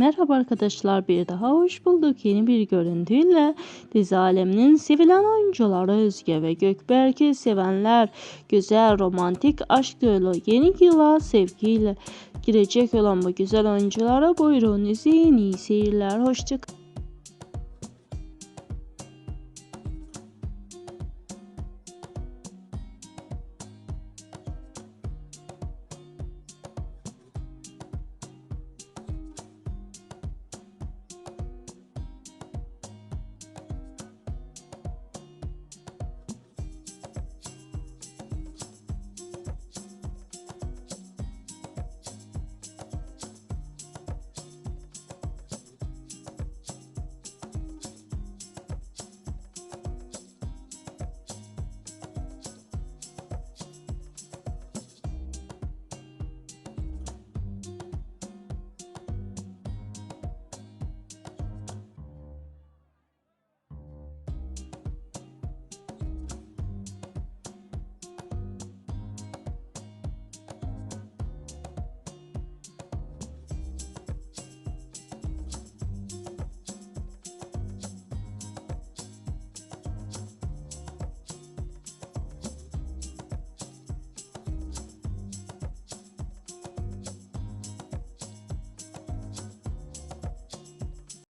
Merhaba arkadaşlar bir daha hoş bulduk. Yeni bir görüntüyle dizi aleminin sevilen oyuncuları Özge ve Gökberk'i sevenler güzel romantik aşk dolu yeni yıla sevgiyle girecek olan bu güzel oyunculara buyurun izleyin iyi seyirler. Hoşçakalın.